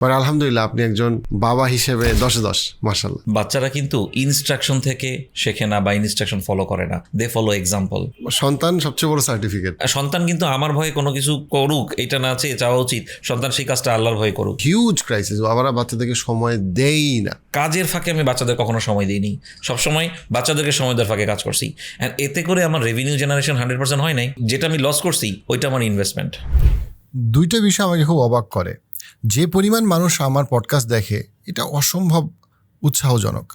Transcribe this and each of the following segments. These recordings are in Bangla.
বাট আলহামদুলিল্লাহ আপনি একজন বাবা হিসেবে দশে দশ মার্শাল্লাহ বাচ্চারা কিন্তু ইনস্ট্রাকশন থেকে শেখে না বা ইনস্ট্রাকশন ফলো করে না। দে ফলো এক্সাম্পল সন্তান সবচেয়ে বড় সার্টিফিকেট সন্তান কিন্তু আমার ভয়ে কোনো কিছু করুক এটা না চেয়ে চাওয়া উচিত। সন্তান সেই কাজটা আল্লাহর ভয়ে করুক। হিউজ ক্রাইসিস বাবারা বাচ্চাদেরকে সময় দেই না। কাজের ফাঁকে আমি বাচ্চাদের কখনো সময় দিইনি। সবসময় বাচ্চাদেরকে সময় দেওয়ার ফাঁকে কাজ করছি। অ্যান্ড এতে করে আমার রেভিনিউ জেনারেশন হান্ড্রেড পার্সেন্ট হয় নাই। যেটা আমি লস করছি ওইটা আমার ইনভেস্টমেন্ট দুইটা বিষয় আমাকে খুব অবাক করে। যে পরিমাণ মানুষ আমার পডকাস্ট দেখে, এটা অসম্ভব উৎসাহজনক।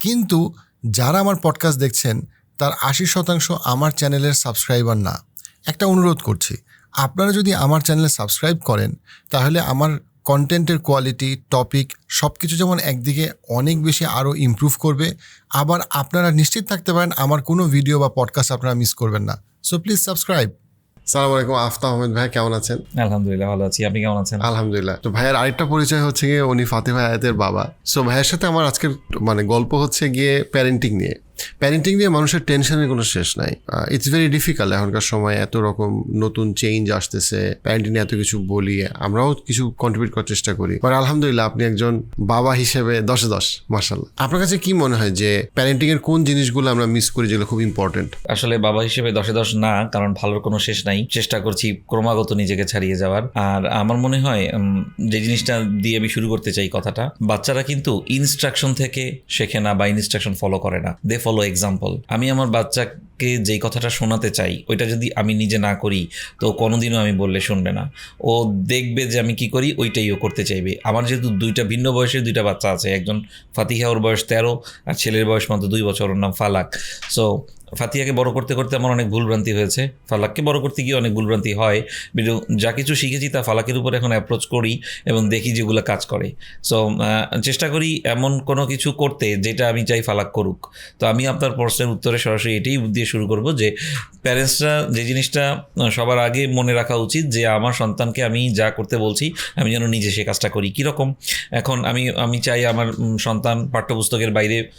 কিন্তু যারা আমার পডকাস্ট দেখছেন, তার আশি শতাংশ আমার চ্যানেলের সাবস্ক্রাইবার না। একটা অনুরোধ করছি, আপনারা যদি আমার চ্যানেলে সাবস্ক্রাইব করেন, তাহলে আমার কন্টেন্টের কোয়ালিটি টপিক সব কিছু যেমন একদিকে অনেক বেশি আরও ইমপ্রুভ করবে, আবার আপনারা নিশ্চিত থাকতে পারেন আমার কোনো ভিডিও বা পডকাস্ট আপনারা মিস করবেন না। সো প্লিজ সাবস্ক্রাইব সালাম আলাইকুম আফতা আহমেদ ভাই কেমন আছেন? আলহামদুলিল্লাহ ভালো আছি। আপনি কেমন আছেন? আলহামদুলিল্লাহ। তো ভাইয়ের আরেকটা পরিচয় হচ্ছে গিয়ে উনি ফাতেমা আয়াতের বাবা। সো ভাইয়ের সাথে আমার আজকের মানে গল্প হচ্ছে গিয়ে প্যারেন্টিং নিয়ে। প্যারেন্টিং দিয়ে মানুষের টেনশনের কোনো শেষ নাই। ইটস ভেরি ডিফিকাল্ট এখনকার সময় এত রকম নতুন চেঞ্জ আসতেছে। প্যারেন্টিং এত কিছু বলি, আমরাও কিছু কন্ট্রিবিউট করার চেষ্টা করি। বাট আলহামদুলিল্লাহ আপনি একজন বাবা হিসেবে দশে দশ মার্শাল্লাহ আপনার কাছে কি মনে হয় যে প্যারেন্টিং এর কোন জিনিসগুলো আমরা মিস করি যেগুলো খুব ইম্পর্টেন্ট আসলে বাবা হিসেবে দশে দশ না, কারণ ভালোর কোনো শেষ নাই। চেষ্টা করছি ক্রমাগত নিজেকে ছাড়িয়ে যাওয়ার। আর আমার মনে হয় যে জিনিসটা দিয়ে আমি শুরু করতে চাই কথাটা, বাচ্চারা কিন্তু ইনস্ট্রাকশন থেকে শেখে না বা ইনস্ট্রাকশন ফলো করে না। দে ফলো এক্সাম্পল আমি আমার বাচ্চাকে যেই কথাটা শোনাতে চাই, ওইটা যদি আমি নিজে না করি, তো কোনোদিনও আমি বললে শুনবে না। ও দেখবে যে আমি কি করি, ওইটাই ও করতে চাইবে। আমার যেহেতু দুইটা ভিন্ন বয়সের দুইটা বাচ্চা আছে, একজন ফাতিহা ওর বয়স তেরো, আর ছেলের বয়স মাত্র দুই বছর, ওর নাম ফালাক। সো ফাতিয়াকে বড় করতে করতে আমার অনেক ভুলভ্রান্তি হয়েছে। ফালাককে বড় করতে গিয়ে অনেক ভুলভ্রান্তি হয়। কিন্তু যা কিছু শিখেছি তা ফালাকের উপর এখন অ্যাপ্রোচ করি এবং দেখি যেগুলো কাজ করে। সো চেষ্টা করি এমন কোনো কিছু করতে যেটা আমি চাই ফালাক করুক। তো আমি আপনার প্রশ্নের উত্তরে সরাসরি এটাই দিয়ে শুরু করব যে প্যারেন্টসরা যে জিনিসটা সবার আগে মনে রাখা উচিত যে, আমার সন্তানকে আমি যা করতে বলছি, আমি যেন নিজে সে কাজটা করি। কীরকম? এখন আমি আমি চাই আমার সন্তান পাঠ্যপুস্তকের বাইরে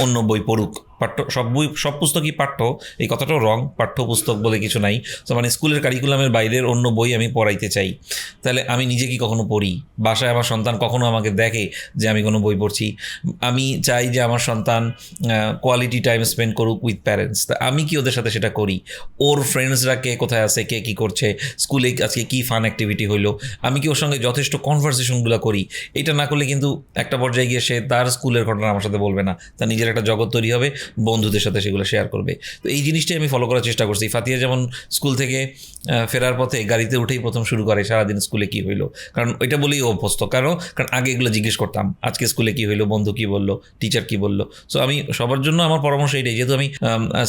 অন্য বই পড়ুক। পাঠ্য, সব বই, সব পুস্তকই পাঠ্য, এই কথাটাও রং পাঠ্যপুস্তক বলে কিছু নাই। তো মানে স্কুলের কারিকুলামের বাইরের অন্য বই আমি পড়াইতে চাই। তাহলে আমি নিজে কি কখনো পড়ি? বাসায় আমার সন্তান কখনো আমাকে দেখে যে আমি কোনো বই পড়ছি? আমি চাই যে আমার সন্তান কোয়ালিটি টাইম স্পেন্ড করুক উইথ প্যারেন্টস তা আমি কি ওদের সাথে সেটা করি? ওর ফ্রেন্ডসরা কে কোথায় আছে? কে কী করছে? স্কুলে আজকে কী ফান অ্যাক্টিভিটি হইল? আমি কি ওর সঙ্গে যথেষ্ট কনভারসেশনগুলো করি? এটা না করলে কিন্তু একটা পর্যায়ে গিয়ে সে তার স্কুলের ঘটনা আমার সাথে বলবে না। তার নিজের একটা জগৎ তৈরি হবে। বন্ধুদের সাথে সেগুলো শেয়ার করবে। তো এই জিনিসটাই আমি ফলো করার চেষ্টা করছি। ফাতিয়া যেমন স্কুল থেকে ফেরার পথে গাড়িতে উঠেই প্রথম শুরু করে সারাদিন স্কুলে কী হইল। কারণ ওইটা বলেই অভ্যস্ত। কারণ কারণ আগে এগুলো জিজ্ঞেস করতাম, আজকে স্কুলে কী হইল, বন্ধু কী বলল টিচার কী বলল। সো আমি সবার জন্য আমার পরামর্শ এটাই, যেহেতু আমি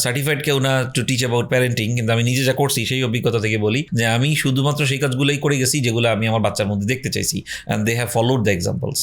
সার্টিফাইড কেউ না টু টিচ অ্যাবাউট প্যারেন্টিং কিন্তু আমি নিজে যা করছি সেই অভিজ্ঞতা থেকে বলি যে আমি শুধুমাত্র সেই কাজগুলোই করে গেছি যেগুলো আমি আমার বাচ্চার মধ্যে দেখতে চাইছি। And they have followed the examples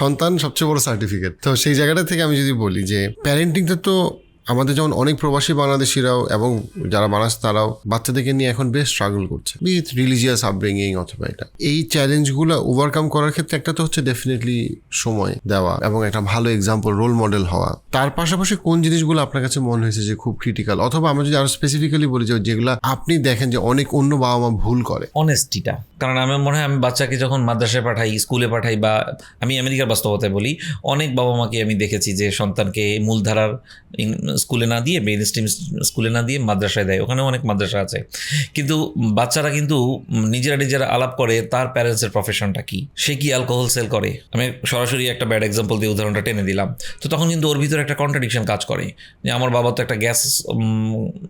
সন্তান সবচেয়ে বড় সার্টিফিকেট তো সেই জায়গাটা থেকে আমি যদি বলি যে প্যারেন্টিংটা তো eso আমাদের যেমন অনেক প্রবাসী বাংলাদেশিরাও এবং যারা বাংলাদেশ তারাও বাচ্চাদেরকে নিয়ে এখন বেশ স্ট্রাগল করছে। উইথ রিলিজিয়াস আপব্রিঙ্গিং অথবা এটা। এই চ্যালেঞ্জগুলো ওভারকাম করার ক্ষেত্রে একটা তো হচ্ছে ডেফিনেটলি সময় দেওয়া এবং একটা ভালো এক্সাম্পল রোল মডেল হওয়া। তার পাশাপাশি কোন জিনিসগুলো আপনার কাছে মনে হয়েছে যে খুব ক্রিটিক্যাল অথবা আমরা যদি আরও স্পেসিফিক্যালি বলি যে যেগুলো আপনি দেখেন যে অনেক অন্য বাবা মা ভুল করে। অনেস্টিটা কারণ আমার মনে হয় আমি বাচ্চাকে যখন মাদ্রাসায় পাঠাই, স্কুলে পাঠাই বা আমি আমেরিকার বাস্তবতায় বলি, অনেক বাবা মাকে আমি দেখেছি যে সন্তানকে মূলধারার স্কুলে না দিয়ে, মেইন স্ট্রিম স্কুলে না দিয়ে মাদ্রাসায় দেয়। ওখানেও অনেক মাদ্রাসা আছে। কিন্তু বাচ্চারা কিন্তু নিজেরা নিজেরা আলাপ করে, তার প্যারেন্টসের প্রফেশনটা কি? সে কি অ্যালকোহল সেল করে? আমি সরাসরি একটা ব্যাড এক্সাম্পল দিয়ে উদাহরণটা টেনে দিলাম। তো তখন কিন্তু ওর ভিতরে একটা কন্ট্রাডিকশন কাজ করে। যে আমার বাবা তো একটা গ্যাস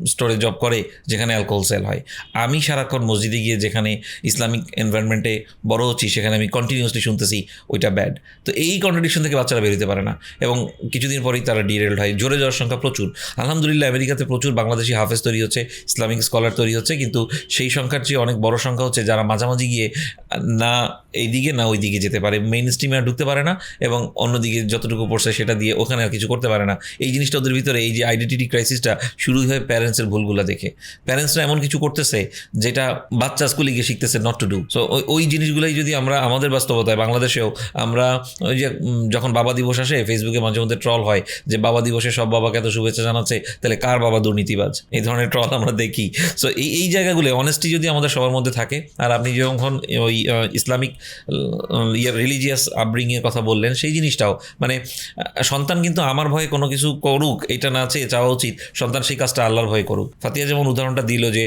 স্টোরে জব করে, যেখানে অ্যালকোহল সেল হয়। আমি সারাক্ষণ মসজিদে গিয়ে যেখানে ইসলামিক এনভায়রনমেন্টে বড় হচ্ছি, সেখানে আমি কন্টিনিউসলি শুনতেছি, ওইটা ব্যাড তো এই কন্ট্রাডিকশন থেকে বাচ্চারা বেরোতে পারে না। এবং কিছুদিন পরেই তারা ডিরেল্ড হয়। জোরে যাওয়ার সংখ্যা প্রচুর। আলহামদুলিল্লাহ, আমেরিকাতে প্রচুর বাংলাদেশি হাফেজ তৈরি হচ্ছে, ইসলামিক স্কলার তৈরি হচ্ছে, কিন্তু সেই সংখ্যার চেয়ে অনেক বড় সংখ্যা হচ্ছে যারা মাঝামাঝি গিয়ে না এইদিকে না ওই দিকে যেতে পারে। মেইন স্ট্রিমে আর ঢুকতে পারে না এবং অন্যদিকে যতটুকু পড়ছে সেটা দিয়ে ওখানে আর কিছু করতে পারে না। এই জিনিসটা ওদের ভিতরে, এই যে আইডেন্টিটি ক্রাইসিসটা শুরু হয় প্যারেন্টসের ভুলগুলো দেখে। প্যারেন্টসরা এমন কিছু করতেছে যেটা বাচ্চা স্কুলে গিয়ে শিখতেছে নট টু ডু সো ওই জিনিসগুলোই যদি আমরা আমাদের বাস্তবতায়, বাংলাদেশেও আমরা ওই যে যখন বাবা দিবস আসে ফেসবুকে মাঝে মধ্যে ট্রল হয় যে বাবা দিবসে সব বাবাকে এত শুভেচ্ছা জানাচ্ছে, তাহলে কার বাবা দুর্নীতিবাজ? এই ধরনের ট্রল আমরা দেখি। সো এই এই জায়গাগুলো অনেস্টি যদি আমাদের সবার মধ্যে থাকে, আর আপনি যখন ওই ইসলামিক ইয়ে রিলিজিয়াস আপব্রিংয়ের কথা বললেন, সেই জিনিসটাও মানে সন্তান কিন্তু আমার ভয়ে কোনো কিছু করুক, এটা না চেয়ে চাওয়া উচিত, সন্তান সেই কাজটা আল্লাহর ভয়ে করুক। ফাতিয়া যেমন উদাহরণটা দিল যে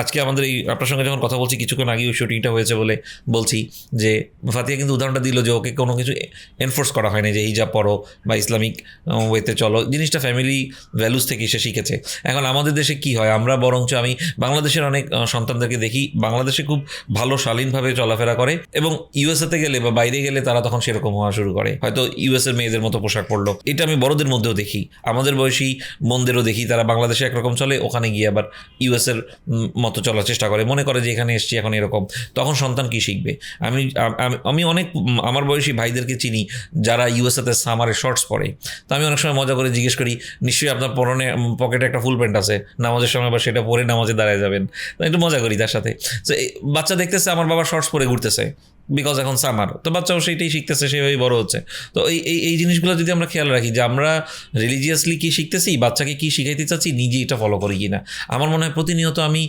আজকে আমাদের এই আপনার সঙ্গে যখন কথা বলছি, কিছুক্ষণ আগে ওই শুটিংটা হয়েছে বলে বলছি যে, ফাতিয়া কিন্তু উদাহরণটা দিল যে, ওকে কোনো কিছু এনফোর্স করা হয়নি যে হিজাব পড়ো বা ইসলামিক ওয়েতে চলো, জিনিসটা ফ্যামিলি ভ্যালুস থেকে সে শিখেছে। এখন আমাদের দেশে কি হয়? আমরা বরঞ্চ আমি বাংলাদেশের অনেক সন্তানদেরকে দেখি, বাংলাদেশে খুব ভালো শালীনভাবে চলাফেরা করে এবং ইউএসএতে গেলে বা বাইরে গেলে তারা তখন সেরকম হওয়া শুরু করে। হয়তো ইউএসএর মেয়েদের মতো পোশাক পরলো। এটা আমি বড়দের মধ্যেও দেখি। আমাদের বয়সী বোনদেরও দেখি। তারা বাংলাদেশে একরকম চলে, ওখানে গিয়ে আবার ইউএসএর মতো চলার চেষ্টা করে। মনে করে যে এখানে এসছি, এখন এরকম। তখন সন্তান কি শিখবে? আমি, আমি- অনেক আমার বয়সী ভাইদেরকে চিনি যারা ইউএসএতে সামারে শর্টস পরে। তো আমি অনেক সময় মজা করে জিজ্ঞেস করি নিশ্চয়ই আপনার পরনে পকেটে একটা ফুল প্যান্ট আছে, নামাজের সময় আবার সেটা পরে নামাজে দাঁড়ায় যাবেন। একটু মজা করি তার সাথে। বাচ্চা দেখতেছে, আমার বাবা শর্টস পরে ঘুরতেছে। বিকজ এখন সামার তো বাচ্চাও সেইটাই শিখতেছে সেভাবেই বড় হচ্ছে। তো এই এই এই জিনিসগুলো যদি আমরা খেয়াল রাখি যে আমরা রিলিজিয়াসলি কী শিখতেছি, বাচ্চাকে কী শিখাইতে চাচ্ছি নিজে এটা ফলো করি কি না আমার মনে হয় প্রতিনিয়ত আমি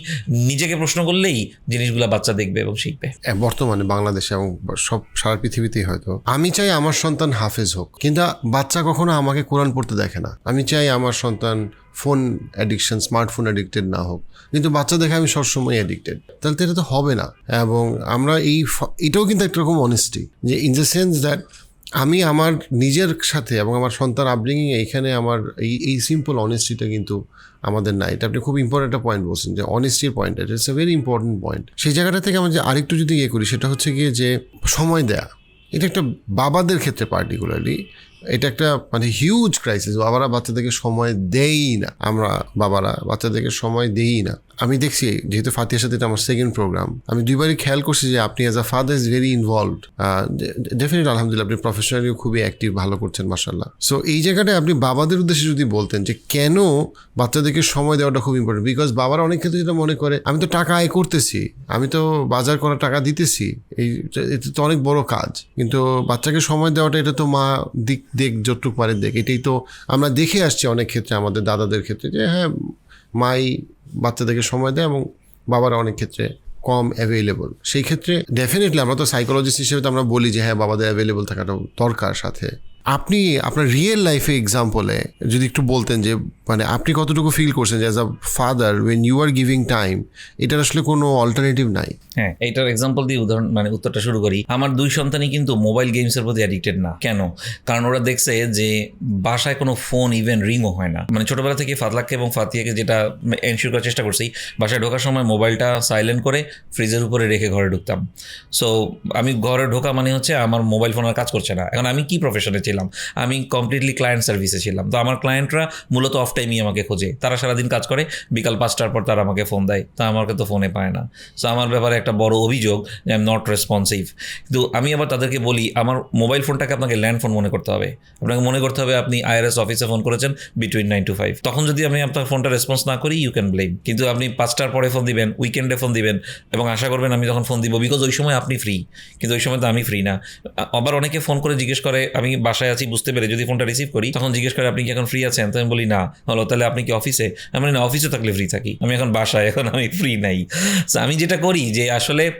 নিজেকে প্রশ্ন করলেই জিনিসগুলো বাচ্চা দেখবে এবং শিখবে। বর্তমানে বাংলাদেশে এবং সব, সারা পৃথিবীতেই হয়তো। আমি চাই আমার সন্তান হাফেজ হোক, কিন্তু বাচ্চা কখনো আমাকে কোরআন পড়তে দেখে না। আমি চাই আমার সন্তান ফোন অ্যাডিকশন স্মার্টফোন অ্যাডিক্টেড না হোক। কিন্তু বাচ্চা দেখে আমি সবসময় অ্যাডিক্টেড তাহলে তো এটা তো হবে না। এবং আমরা এই এটাও কিন্তু একটা রকম অনেস্টি যে ইন দ্য সেন্স দ্যাট আমি আমার নিজের সাথে এবং আমার সন্তান আপব্রিঙ্গিং এইখানে আমার এই এই সিম্পল অনেস্টিটা কিন্তু আমাদের নাই। এটা আপনি খুব ইম্পর্টেন্ট একটা পয়েন্ট বলছেন, যে অনেস্টির পয়েন্ট এটা it's a very important point সেই জায়গাটা থেকে আমরা যে আরেকটু যদি ইয়ে করি, সেটা হচ্ছে গিয়ে যে সময় দেয়া। এটা একটা বাবাদের ক্ষেত্রে পার্টিকুলারলি এটা একটা মানে হিউজ ক্রাইসিস বাবারা বাচ্চাদেরকে সময় দেই না। আমরা বাবারা বাচ্চাদেরকে সময় দেই না। আমি দেখছি, যেহেতু ফাতিয়ার সাথে এটা আমার সেকেন্ড প্রোগ্রাম আমি দুইবারই খেয়াল করছি যে আপনি as a father is very involved definite আলহামদুলিল্লাহ, আপনি প্রফেশনালিও খুবই অ্যাক্টিভ ভালো করছেন মাসাল্লাহ সো এই জায়গাটায় আপনি বাবাদের উদ্দেশ্যে যদি বলতেন যে কেন বাচ্চাদেরকে সময় দেওয়াটা খুব ইম্পর্টেন্ট বিকজ বাবারা অনেক ক্ষেত্রে যেটা মনে করে, আমি তো টাকা আয় করতেছি, আমি তো বাজার করা টাকা দিতেছি, এই, এটা তো অনেক বড় কাজ। কিন্তু বাচ্চাকে সময় দেওয়াটা, এটা তো মা দিক দেখ, যতটুকু পারে দেখ। এটাই তো আমরা দেখে আসছি অনেক ক্ষেত্রে আমাদের দাদাদের ক্ষেত্রে যে হ্যাঁ মাই বাচ্চাদেরকে সময় দেয় এবং বাবারা অনেক ক্ষেত্রে কম অ্যাভেলেবল সেই ক্ষেত্রে ডেফিনেটলি আমরা তো সাইকোলজিস্ট হিসেবে তো আমরা বলি যে হ্যাঁ বাবাদের অ্যাভেলেবল থাকাটা দরকার সাথে। আপনি আপনার রিয়েল লাইফে এক্সাম্পলে যদি একটু বলতেন যে মানে আপনি কতটুকু ফিল করছেন as a father when you are giving time এটার আসলে কোনো অল্টারনেটিভ নাই? হ্যাঁ এটার এক্সাম্পল দিয়ে উদাহরণ মানে উত্তরটা শুরু করি। আমার দুই সন্তানই কিন্তু মোবাইল গেমসের প্রতি অ্যাডিক্টেড না। কেন? কারণ ওরা দেখছে যে, বাসায় কোনো ফোন ইভেন রিংও হয় না। মানে ছোটবেলা থেকে ফাতলাককে এবং ফাতিয়াকে যেটা এনশিওর করার চেষ্টা করছি, বাসায় ঢোকার সময় মোবাইলটা সাইলেন্ট করে ফ্রিজের উপরে রেখে ঘরে ঢুকতাম। সো আমি ঘরে ঢোকা মানে হচ্ছে আমার মোবাইল ফোন আর কাজ করছে না। এখন আমি কি প্রফেশনে ছিলাম আমি কমপ্লিটলি ক্লায়েন্ট সার্ভিসে ছিলাম। তো আমার ক্লায়েন্টরা মূলত অফ টাইমই আমাকে খোঁজে। তারা সারাদিন কাজ করে, বিকাল পাঁচটার পর তারা আমাকে ফোন দেয়। তা আমাকে তো ফোনে পায় না। সো আমার ব্যাপারে একটা বড় অভিযোগ যে আই এম নট রেসপন্সিভ কিন্তু আমি আবার তাদেরকে বলি, আমার মোবাইল ফোনটাকে আপনাকে ল্যান্ড ফোন মনে করতে হবে। আপনাকে মনে করতে হবে আপনি আইআরএস অফিসে ফোন করেছেন বিটুইন নাইন টু ফাইভ তখন যদি আমি আপনার ফোনটা রেসপন্স না করি ইউ ক্যান ব্লেম কিন্তু আপনি পাঁচটার পরে ফোন দিবেন উইকেন্ডে ফোন দিবেন এবং আশা করবেন আমি যখন ফোন দিব বিকজ ওই সময় আপনি ফ্রি কিন্তু ওই সময় তো আমি ফ্রি না। আবার অনেকে ফোন করে জিজ্ঞেস করে, আমি বাসায় আছি বুঝতে পেরে যদি ফোনটা রিসিভ করি তখন জিজ্ঞেস করে আপনি কি এখন ফ্রি আছেন? তো আমি বলি না। হলো তাহলে আপনি কি অফিসে আমি না অফিসে থাকলে ফ্রি থাকি। আমি এখন বাসায় এখন আমি ফ্রি নাই। So, আমি যেটা করি যে আসলে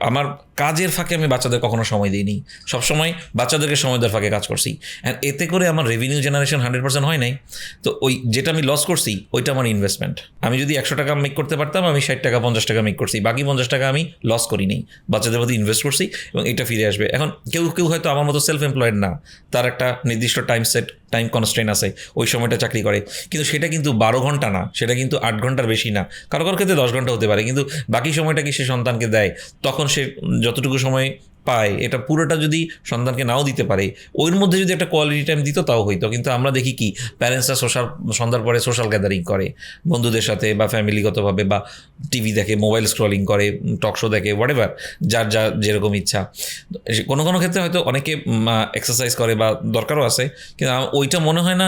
আমার কাজের ফাঁকে আমি বাচ্চাদের কখনো সময় দিইনি। সবসময় বাচ্চাদেরকে সময় দেওয়ার ফাঁকে কাজ করছি। অ্যান্ড এতে করে আমার রেভিনিউ জেনারেশন হান্ড্রেড পার্সেন্ট হয় নাই। তো ওই যেটা আমি লস করছি ওইটা আমার ইনভেস্টমেন্ট আমি যদি একশো টাকা মেক করতে পারতাম আমি ষাট টাকা পঞ্চাশ টাকা মেক করছি। বাকি পঞ্চাশ টাকা আমি লস করিনি। বাচ্চাদের প্রতি ইনভেস্ট করছি এবং এটা ফিরে আসবে। এখন কেউ কেউ হয়তো আমার মতো সেলফ এমপ্লয়েড না। তার একটা নির্দিষ্ট টাইম সেট টাইম কনস্ট্রেন আছে, ওই সময়টা চাকরি করে। কিন্তু সেটা কিন্তু বারো ঘণ্টা না, সেটা কিন্তু আট ঘণ্টার বেশি না। কারও কারও ক্ষেত্রে দশ ঘণ্টা হতে পারে, কিন্তু বাকি সময়টা কি সে সন্তানকে দেয়? তখন সে যতটুকু সময় পায় এটা পুরোটা যদি সন্তানকে নাও দিতে পারে ওর মধ্যে যদি একটা কোয়ালিটি টাইম দিত তাও হইতো। কিন্তু আমরা দেখি কি প্যারেন্টসরা সোশ্যাল সন্ধ্যার পরে সোশ্যাল গ্যাদারিং করে বন্ধুদের সাথে বা ফ্যামিলিগতভাবে বা টিভি দেখে মোবাইল স্ক্রলিং করে টক শো দেখে হোয়াট এভার যার যা যেরকম ইচ্ছা। কোনো কোনো ক্ষেত্রে হয়তো অনেকে এক্সারসাইজ করে বা দরকারও আছে কিন্তু ওইটা মনে হয় না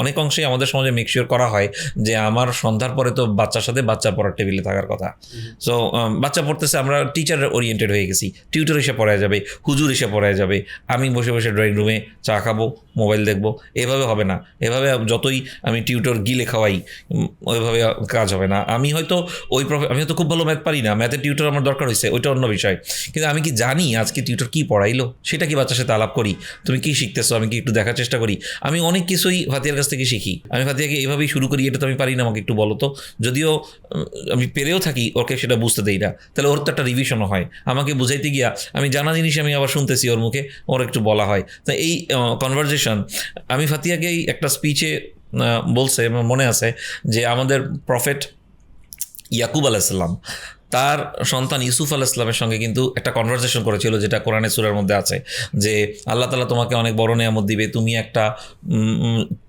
অনেক অংশেই আমাদের সমাজে মেকশিওর করা হয় যে আমার সন্ধ্যার পরে তো বাচ্চার সাথে বাচ্চার পড়ার টেবিলে থাকার কথা। সো বাচ্চা পড়তেছে আমরা টিচার ওরিয়েন্টেড হয়ে গেছি টিউটর এসে পড়ায় যাবে, হুজুর এসে পড়ায় যাবে। আমি বসে বসে ড্রয়িং রুমে চা খাব মোবাইল দেখব। এভাবে হবে না। এভাবে যতই আমি টিউটর গিলে খাওয়াই ওইভাবে কাজ হবে না। আমি হয়তো ওই আমি হয়তো খুব ভালো ম্যাথ পারি না। ম্যাথের টিউটর আমার দরকার হয়েছে, ওইটা অন্য বিষয়। কিন্তু আমি কি জানি আজকে টিউটর কি পড়াইলো? সেটা কি বাচ্চার সাথে আলাপ করি? তুমি কি শিখতেছো? আমি কি একটু দেখার চেষ্টা করি? আমি অনেক কিছুই ফাতিয়ার কাছ থেকে শিখি। আমি ফাতিয়াকে এইভাবেই শুরু করি, এটা তো আমি পারি না আমাকে একটু বলো তো। যদিও আমি পেরেও থাকি, ওকে সেটা বুঝতে দেই না। তাহলে ওর তো একটা রিভিশনও হয়। আমাকে বুঝাইতে গিয়া আমি জানা জিনিস আমি আবার শুনতেছি ওর মুখে, ওর একটু বলা হয়। তো এই কনভারজেশন আমি ফাতিয়াকেই একটা স্পিচে বলছে মনে আছে যে আমাদের প্রফেট ইয়াকুব আলাইসাল্লাম তার সন্তান ইউসুফ আলাহ ইসলামের সঙ্গে কিন্তু একটা কনভারসেশন করেছিল, যেটা কোরআনে সুরের মধ্যে আছে, যে আল্লাহ তালা তোমাকে অনেক বড় নেয়ামত দিবে, তুমি একটা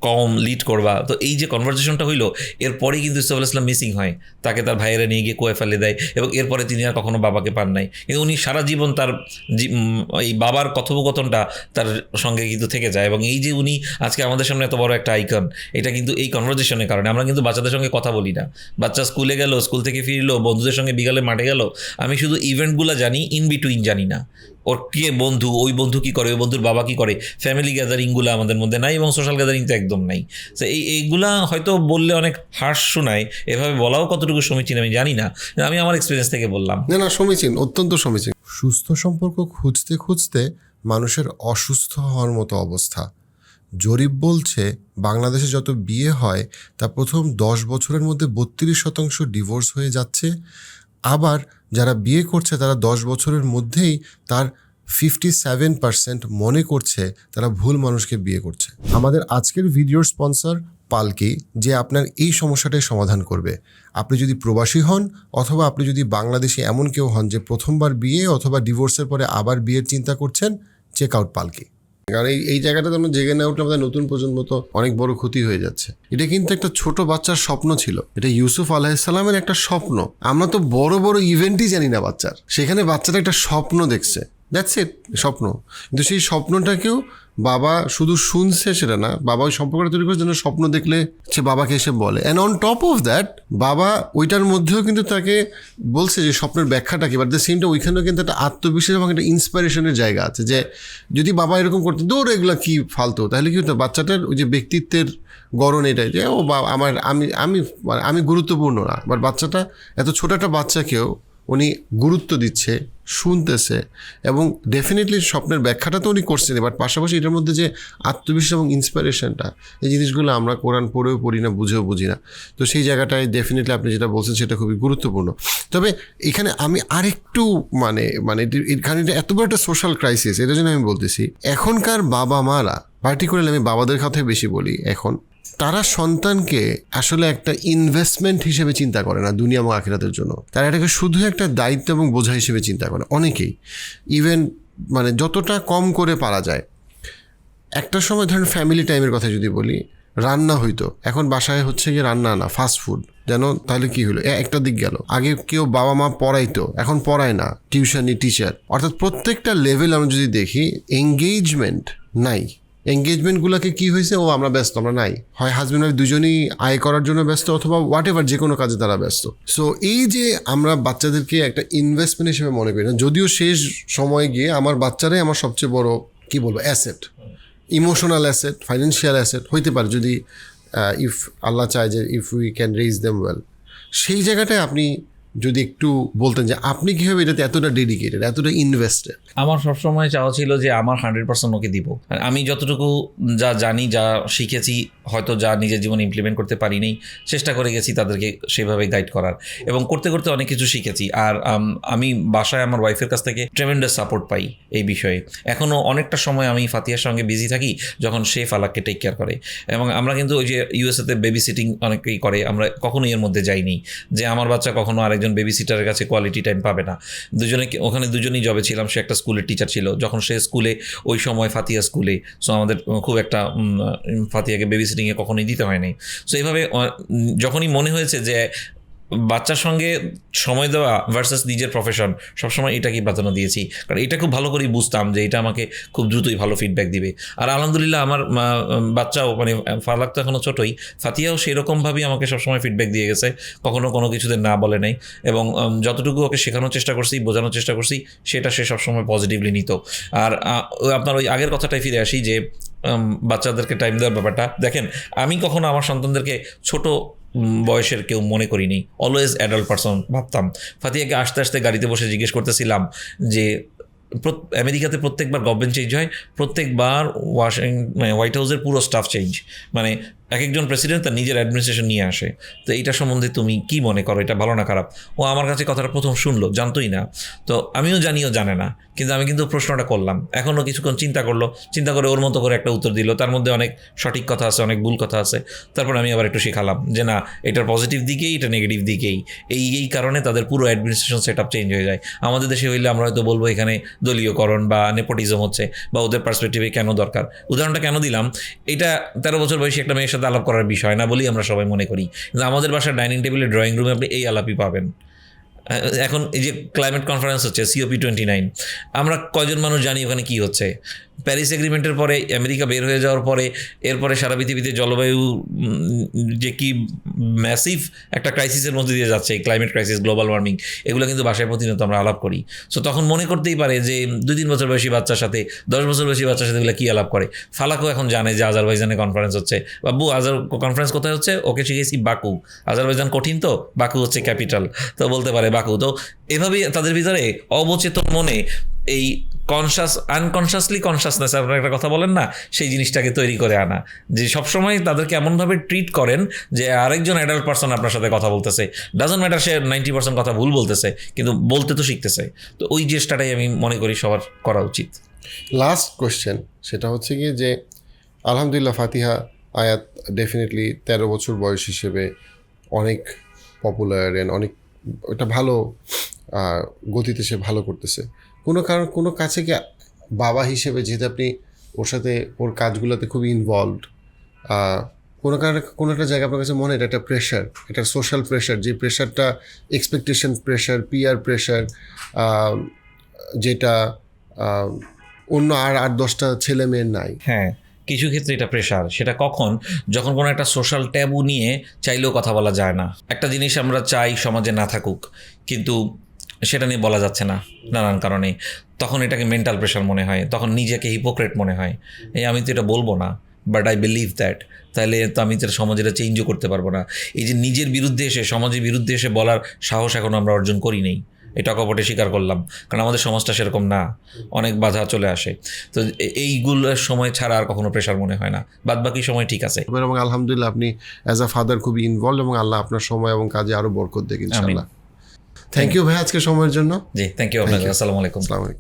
কম লিড করবা। তো এই যে কনভারসেশনটা হইল, এরপরেই কিন্তু ইউসুফ আলাহ ইসলাম মিসিং হয়। তাকে তার ভাইয়েরা নিয়ে গিয়ে কোয়ে ফেলে দেয়, এবং এরপরে তিনি আর কখনো বাবাকে পান নাই। কিন্তু উনি সারা জীবন তার এই বাবার কথোপকথনটা তার সঙ্গে কিন্তু থেকে যায়, এবং এই যে উনি আজকে আমাদের সামনে এত বড় একটা আইকন এটা কিন্তু এই কনভারসেশনের কারণে। আমরা কিন্তু বাচ্চাদের সঙ্গে কথা বলি না। বাচ্চা স্কুলে গেল, স্কুল থেকে ফিরলো, বন্ধুদের সঙ্গে বিকালে মাঠে গেল আমি শুধু ইভেন্টগুলো জানি ইন বিটুইন জানি না। ওর কে বন্ধু ওই বন্ধু কি করে ওই বন্ধুর বাবা কি করে ফ্যামিলি গ্যাদারিংগুলো আমাদের মধ্যে নাই এবং সোশ্যাল গ্যাদারিং তো একদম নাই। তো এই এইগুলা হয়তো বললে অনেক হার্শ শোনায় এভাবে বলাও কতটুকু সমীচীন আমি জানি না আমি আমার এক্সপিরিয়েন্স থেকে বললাম। না না সমীচীন অত্যন্ত সমীচীন। সুস্থ সম্পর্ক খুঁজতে খুঁজতে মানুষের অসুস্থ হওয়ার মতো অবস্থা। জরিপ বলছে বাংলাদেশে যত বিয়ে হয় তা প্রথম দশ বছরের মধ্যে বত্রিশ শতাংশ ডিভোর্স হয়ে যাচ্ছে। আবার যারা বিয়ে করছে, তারা দশ বছরের মধ্যেই তার ফিফটি সেভেন পার্সেন্ট মনে করছে, তারা ভুল মানুষকে বিয়ে করছে। আমাদের আজকের ভিডিওর স্পন্সর পালকি, যে আপনার এই সমস্যাটাই সমাধান করবে। আপনি যদি প্রবাসী হন, অথবা আপনি যদি বাংলাদেশে এমন কেউ হন যে প্রথমবার বিয়ে অথবা ডিভোর্সের পরে আবার বিয়ের চিন্তা করছেন চেক আউট পালকি। কারণ এই এই জায়গাটাতে আমরা জেগে না উঠলে আমাদের নতুন প্রজন্ম তো অনেক বড় ক্ষতি হয়ে যাচ্ছে। এটা কিন্তু একটা ছোট বাচ্চার স্বপ্ন ছিল। এটা ইউসুফ আলাহিসাল্লামের একটা স্বপ্ন। আমরা তো বড় বড় ইভেন্টই জানি না বাচ্চার। সেখানে বাচ্চাটা একটা স্বপ্ন দেখছে। দ্যাটস ইট স্বপ্ন। কিন্তু সেই স্বপ্নটাকেও বাবা শুধু শুনছে সেটা না, বাবা ওই সম্পর্কটা তৈরি করার জন্য স্বপ্ন দেখলে সে বাবাকে এসে বলে। And on top of that বাবা ওইটার মধ্যেও কিন্তু তাকে বলছে যে স্বপ্নের ব্যাখ্যাটা কি বাট দ্য সেমটা ওইখানেও কিন্তু একটা আত্মবিশ্বাস এবং একটা ইন্সপিরেশনের জায়গা আছে যে যদি বাবা এরকম করতে দৌড়, এগুলো কি ফালতো? তাহলে কি হতো? বাচ্চাটার ওই যে ব্যক্তিত্বের গড়ন এটাই যে, ও বা, আমার, আমি আমি মানে আমি গুরুত্বপূর্ণ না। বাট বাচ্চাটা, এত ছোট একটা বাচ্চাকেও উনি গুরুত্ব দিচ্ছে, শুনতেছে এবং ডেফিনেটলি স্বপ্নের ব্যাখ্যাটা তো উনি করছেন বাট পাশাপাশি এটার মধ্যে যে আত্মবিশ্বাস এবং ইন্সপিরেশনটা এই জিনিসগুলো আমরা কোরআন পড়েও পড়ি না, বুঝেও বুঝি না। তো সেই জায়গাটায় ডেফিনেটলি আপনি যেটা বলছেন সেটা খুবই গুরুত্বপূর্ণ। তবে এখানে আমি আরেকটু মানে মানে এটি- এখানে এটা এত বড় একটা সোশ্যাল ক্রাইসিস এটার জন্য আমি বলতেছি, এখনকার বাবা মারা পার্টিকুলারলি আমি বাবাদের কথাই বেশি বলি, এখন তারা সন্তানকে আসলে একটা ইনভেস্টমেন্ট হিসেবে চিন্তা করে না দুনিয়া এবং আখিরাতের জন্য। তারা এটাকে শুধু একটা দায়িত্ব এবং বোঝা হিসেবে চিন্তা করে। অনেকেই ইভেন মানে যতটা কম করে পারা যায়। একটা সময় ধরেন ফ্যামিলি টাইমের কথা যদি বলি, রান্না হইতো। এখন বাসায় হচ্ছে গিয়ে রান্না না ফাস্ট ফুড যেন তাহলে কি হলো? একটা দিক গেল। আগে কেউ বাবা মা পড়াইতো, এখন পড়ায় না। টিউশনি টিচার অর্থাৎ প্রত্যেকটা লেভেল আমরা যদি দেখি এঙ্গেজমেন্ট নাই। এঙ্গেজমেন্টগুলোকে কি হয়েছে? ও আমরা ব্যস্ত, আমরা নাই। হয় হাজব্যান্ড ওয়াইফ দুজনেই আয় করার জন্য ব্যস্ত অথবা হোয়াট এভার যে কোনো কাজে তারা ব্যস্ত। সো এই যে আমরা বাচ্চাদেরকে একটা ইনভেস্টমেন্ট হিসেবে মনে করি না, যদিও শেষ সময়ে গিয়ে আমার বাচ্চারাই আমার সবচেয়ে বড়, কি বলব asset emotional asset financial asset হইতে পারে, যদি ইফ আল্লাহ চায় যে if we can raise them well সেই জায়গাটায় আপনি যদি একটু বলতেন যে আপনি কীভাবে এটাতে এতটা ডেডিকেটেড এতটা ইনভেস্টেড আমার সবসময় চাওয়া ছিল যে আমার হান্ড্রেড পার্সেন্ট ওকে দিব। আমি যতটুকু যা জানি, যা শিখেছি, হয়তো যা নিজের জীবনে ইমপ্লিমেন্ট করতে পারিনি, চেষ্টা করে গেছি তাদেরকে সেভাবে গাইড করার। এবং করতে করতে অনেক কিছু শিখেছি। আর আমি বাসায় আমার ওয়াইফের কাছ থেকে ট্রেমেন্ডাস সাপোর্ট পাই এই বিষয়ে। এখনও অনেকটা সময় আমি ফাতিয়ার সঙ্গে বিজি থাকি যখন সে ফালাককে টেক কেয়ার করে। এবং আমরা কিন্তু ওই যে ইউএসএতে বেবি সিটিং অনেকেই করে। আমরা কখনোই এর মধ্যে যাইনি। যে আমার বাচ্চা কখনো আরেকজন বেবি সিটারের কাছে কোয়ালিটি টাইম পাবে না। দুজনে ওখানে দুজনেই জবে ছিলাম, সে একটা স্কুলের টিচার ছিল, যখন সে স্কুলে, ওই সময় ফাতিয়া স্কুলে সো আমাদের খুব একটা ফাতিয়াকে বেবি সিটিংয়ে কখনোই দিতে হয়নি। সো এইভাবে যখনই মনে হয়েছে যে বাচ্চার সঙ্গে সময় দেওয়া ভার্সাস নিজের প্রফেশন সবসময় এটাকেই প্রাধান্য দিয়েছি। কারণ এটা খুব ভালো করেই বুঝতাম যে এটা আমাকে খুব দ্রুতই ভালো ফিডব্যাক দিবে। আর আলহামদুলিল্লাহ আমার বাচ্চাও মানে ফালাক তো এখনও ছোটোই, ফাতিয়াও সেরকমভাবেই আমাকে সবসময় ফিডব্যাক দিয়ে গেছে, কখনো কোনো কিছুতে না বলে নাই। এবং যতটুকু ওকে শেখানোর চেষ্টা করছি, বোঝানোর চেষ্টা করছি, সেটা সে সবসময় পজিটিভলি নিত। আর আপনার ওই আগের কথাটাই ফিরে আসি যে বাচ্চাদেরকে টাইম দেওয়ার ব্যাপারটা। দেখেন, আমি কখনো আমার সন্তানদেরকে ছোট বয়সের কেউ মনে করিনি। অলওয়েজ অ্যাডাল্ট পার্সন ভাবতাম। ফাতিয়াকে আস্তে আস্তে গাড়িতে বসে জিজ্ঞেস করতেছিলাম যে আমেরিকাতে প্রত্যেকবার গভর্নমেন্ট চেঞ্জ হয়, প্রত্যেকবার ওয়াশিং মানে হোয়াইট হাউসের পুরো স্টাফ চেঞ্জ মানে এক একজন প্রেসিডেন্ট তার নিজের অ্যাডমিনিস্ট্রেশন নিয়ে আসে। তো এইটা সম্বন্ধে তুমি কি মনে করো? এটা ভালো না খারাপ? ও আমার কাছে কথাটা প্রথম শুনলো, জানতোই না। তো আমিও জানিও জানে না, কিন্তু আমি কিন্তু প্রশ্নটা করলাম। এখনও কিছুক্ষণ চিন্তা করল, চিন্তা করে ওর মতো করে একটা উত্তর দিল। তার মধ্যে অনেক সঠিক কথা আছে, অনেক ভুল কথা আছে। তারপর আমি আবার একটু শেখালাম যে না, এটার পজিটিভ দিকেই, এটা নেগেটিভ দিকেই। এই এই কারণে তাদের পুরো অ্যাডমিনিস্ট্রেশন সেট আপ চেঞ্জ হয়ে যায়। আমাদের দেশে হইলে আমরা হয়তো বলব এখানে দলীয়করণ বা নেপোটিজম হচ্ছে, বা ওদের পার্সপেক্টিভে কেন দরকার? উদাহরণটা কেন দিলাম? এটা তেরো বছর বয়সী একটা মেয়ের সাথে আলাপ করার বিষয় না বলেই আমরা সবাই মনে করি। কিন্তু আমাদের বাসার ডাইনিং টেবিলে ড্রয়িং রুমে আপনি এই আলাপই পাবেন। এখন এই যে ক্লাইমেট কনফারেন্স হচ্ছে সিওপি টোয়েন্টি নাইন আমরা কয়জন মানুষ জানি ওখানে কি হচ্ছে? প্যারিস এগ্রিমেন্টের পরে, আমেরিকা বের হয়ে যাওয়ার পরে, এরপরে সারা পৃথিবীতে জলবায়ু যে কি ম্যাসিভ একটা ক্রাইসিসের মধ্যে দিয়ে যাচ্ছে ক্লাইমেট ক্রাইসিস গ্লোবাল ওয়ার্মিং এগুলো কিন্তু বাসায় প্রতিনিয়ত আমরা আলাপ করি। সো তখন মনে করতেই পারে যে দুই তিন বছর বয়সী বাচ্চার সাথে, দশ বছর বয়সী বাচ্চার সাথে এগুলো কী আলাপ করে? ফালাকও এখন জানে যে আজারবাইজানে কনফারেন্স হচ্ছে। বাবু, আজার কনফারেন্স কোথায় হচ্ছে? ওকে শিখেছি বাকু। আজারবাইজান কঠিন তো? বাকু হচ্ছে ক্যাপিটাল তো বলতে পারে বাকু। তো এভাবেই তাদের ভিতরে অবচেতন মনে এই কনসাস আনকনসাসলি কনসাসনেস আপনার একটা কথা বলেন না, সেই জিনিসটাকে তৈরি করে আনা। যে সবসময় তাদেরকে এমনভাবে ট্রিট করেন যে আরেকজন অ্যাডাল্ট পার্সন আপনার সাথে কথা বলতেছে। ডাজন ম্যাটার সে নাইনটি পার্সেন্ট কথা ভুল বলতেছে, কিন্তু বলতে তো শিখতেছে। তো ওই চেষ্টাটাই আমি মনে করি সবার করা উচিত। লাস্ট কোশ্চেন সেটা হচ্ছে গিয়ে যে, আলহামদুলিল্লাহ ফাতিহা আয়াত ডেফিনেটলি তেরো বছর বয়স হিসেবে অনেক পপুলার অ্যান্ড অনেক এটা ভালো গতিতে সে ভালো করতেছে। কোনো কারণ, কোনো কাছে কি বাবা হিসেবে যেহেতু আপনি ওর সাথে ওর কাজগুলোতে খুবই ইনভলভড কোনো কারণে কোনো একটা জায়গায় আপনার কাছে মনে এটা একটা প্রেশার এটা সোশ্যাল প্রেশার যে প্রেশারটা এক্সপেকটেশন প্রেশার পিয়ার প্রেশার যেটা অন্য আর আট দশটা ছেলে মেয়ের নাই। হ্যাঁ কিছু ক্ষেত্রে এটা প্রেশার সেটা কখন? যখন কোনো একটা সোশ্যাল ট্যাবু নিয়ে চাইলেও কথা বলা যায় না। একটা জিনিস আমরা চাই সমাজে না থাকুক, কিন্তু সেটা নিয়ে বলা যাচ্ছে না নানান কারণে। তখন এটাকে মেন্টাল প্রেশার মনে হয় তখন নিজেকে হিপোক্রেট মনে হয়। এই আমি তো এটা বলব না বাট আই বিলিভ দ্যাট তাহলে তো আমি তো সমাজে এটা চেঞ্জও করতে পারব না। এই যে নিজের বিরুদ্ধে এসে সমাজের বিরুদ্ধে এসে বলার সাহস এখন আমরা অর্জন করি নেই। এটা কপটে স্বীকার করলাম কারণ আমাদের সমাজটা সেরকম না। অনেক বাধা চলে আসে। তো এইগুলোর সময় ছাড়া আর কখনো প্রেশার মনে হয় না। বাদ বাকি সময় ঠিক আছে। এবং আলহামদুলিল্লাহ আপনি অ্যাজ আ ফাদার খুবই ইনভলভ এবং আল্লাহ আপনার সময় এবং কাজে আরও বরকত দেখ থ্যাংক ইউ ভাই আজকে সময়ের জন্য। জি থ্যাংক ইউ আপনাকে আসসালামু আলাইকুম। আসসালামু আলাইকুম।